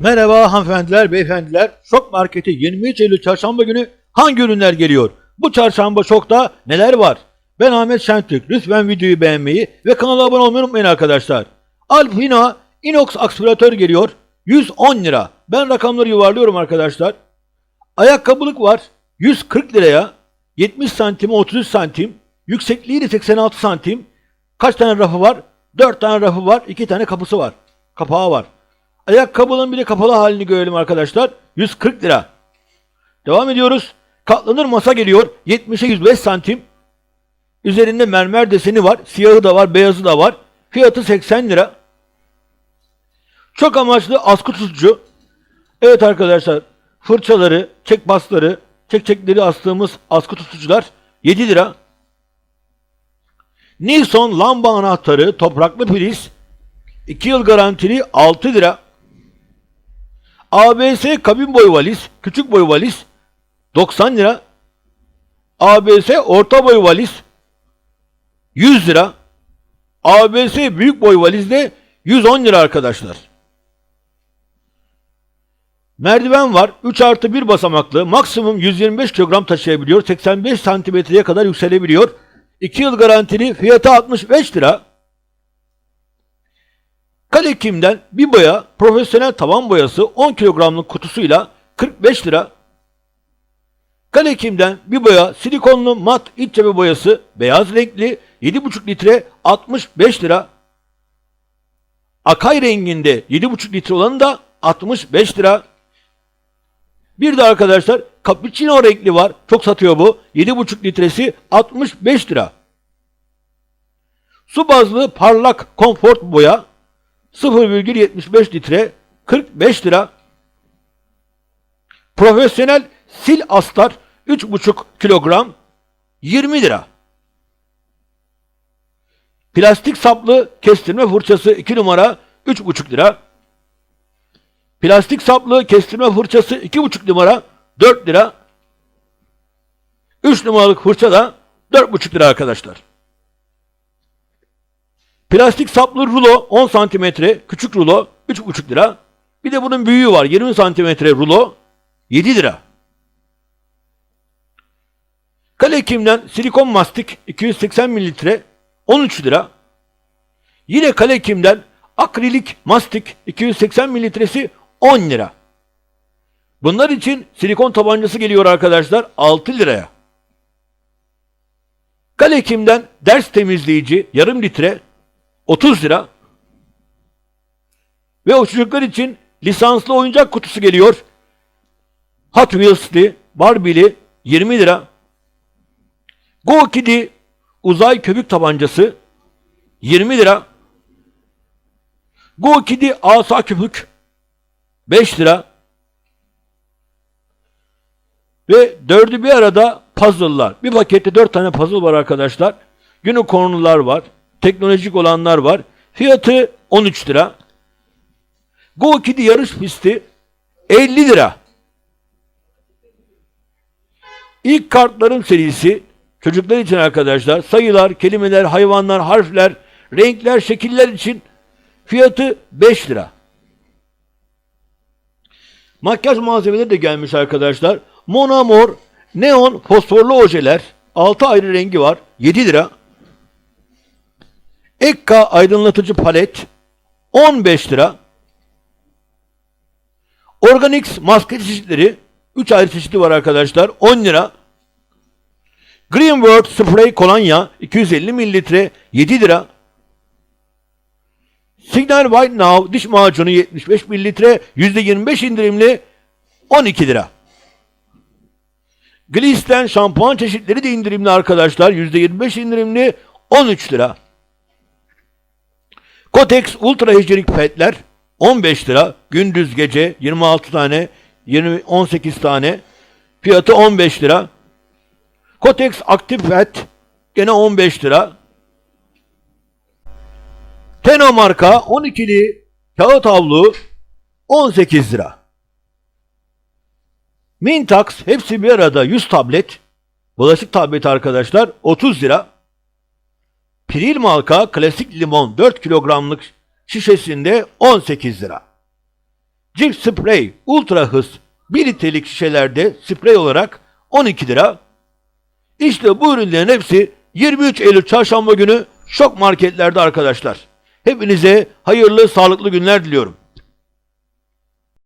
Merhaba hanımefendiler, beyefendiler. Şok Market'e 23 Eylül çarşamba günü hangi ürünler geliyor? Bu çarşamba şokta neler var? Ben Ahmet Şentürk. Lütfen videoyu beğenmeyi ve kanala abone olmayı unutmayın arkadaşlar. Alpina Inox aspiratör geliyor. 110 lira. Ben rakamları yuvarlıyorum arkadaşlar. Ayakkabılık var. 140 liraya. 70 santim 33 santim. Yüksekliği de 86 santim. Kaç tane rafı var? 4 tane rafı var. 2 tane kapısı var. Kapağı var. Ayakkabının bir de kapalı halini görelim arkadaşlar. 140 lira. Devam ediyoruz. Katlanır masa geliyor. 70'e 105 santim. Üzerinde mermer deseni var. Siyahı da var, beyazı da var. Fiyatı 80 lira. Çok amaçlı askı tutucu. Evet arkadaşlar. Fırçaları, çek basları, çek çekleri astığımız askı tutucular 7 lira. Nilsson lamba anahtarı, topraklı priz 2 yıl garantili 6 lira. ABS kabin boy valiz, küçük boy valiz 90 lira. ABS orta boy valiz 100 lira. ABS büyük boy valiz de 110 lira arkadaşlar. Merdiven var. 3 artı 1 basamaklı. Maksimum 125 kilogram taşıyabiliyor. 85 santimetreye kadar yükselebiliyor. 2 yıl garantili. Fiyatı 65 lira. Kalekim'den bir boya profesyonel tavan boyası 10 kilogramlık kutusuyla 45 lira. Kalekim'den bir boya silikonlu mat iç cephe boyası beyaz renkli 7,5 litre 65 lira. Akay renginde 7,5 litre olanı da 65 lira. Bir de arkadaşlar cappuccino renkli var. Çok satıyor bu. 7,5 litresi 65 lira. Su bazlı parlak konfort boya 0,75 litre 45 lira. Profesyonel sil astar 3,5 kilogram 20 lira. Plastik saplı kestirme fırçası 2 numara 3,5 lira. Plastik saplı kestirme fırçası 2,5 numara 4 lira. 3 numaralık fırça da 4,5 lira arkadaşlar. Plastik saplı rulo 10 santimetre küçük rulo 3,5 lira. Bir de bunun büyüğü var 20 santimetre rulo 7 lira. Kale Kim'den silikon mastik 280 mililitre 13 lira. Yine Kale Kim'den akrilik mastik 280 mililitresi 10 lira. Bunlar için silikon tabancası geliyor arkadaşlar 6 liraya. Kale Kim'den ders temizleyici yarım litre 30 lira. Ve o çocuklar için lisanslı oyuncak kutusu geliyor. Hot Wheels'li, Barbie'li 20 lira. Go Kiddy uzay köpük tabancası 20 lira. Go Kiddy asa köpük 5 lira. Ve dördü bir arada puzzle'lar. Bir pakette dört tane puzzle var arkadaşlar. Konular var. Teknolojik olanlar var. Fiyatı 13 lira. Go Kiddy yarış pisti 50 lira. İlk kartların serisi çocuklar için arkadaşlar sayılar, kelimeler, hayvanlar, harfler, renkler, şekiller için fiyatı 5 lira. Makyaj malzemeleri de gelmiş arkadaşlar. Monamor neon fosforlu ojeler 6 ayrı rengi var 7 lira. Ekka aydınlatıcı palet 15 lira. Organix maske çeşitleri 3 ayrı çeşidi var arkadaşlar 10 lira. Green World Spray kolonya 250 mililitre 7 lira. Signal White Now diş macunu 75 mililitre %25 indirimli 12 lira. Glisten şampuan çeşitleri de indirimli arkadaşlar. %25 indirimli 13 lira. Kotex Ultra Hijyenik Petler 15 lira. Gündüz gece 26 tane, 20 18 tane. Fiyatı 15 lira. Kotex Active Pet gene 15 lira. Teno marka 12'li kağıt havlu 18 lira. Mintax hepsi bir arada 100 tablet. Bulaşık tableti arkadaşlar 30 lira. Piril marka klasik limon 4 kilogramlık şişesinde 18 lira. Cilt sprey ultra hız 1 litrelik şişelerde sprey olarak 12 lira. İşte bu ürünlerin hepsi 23 Eylül çarşamba günü şok marketlerde arkadaşlar. Hepinize hayırlı sağlıklı günler diliyorum.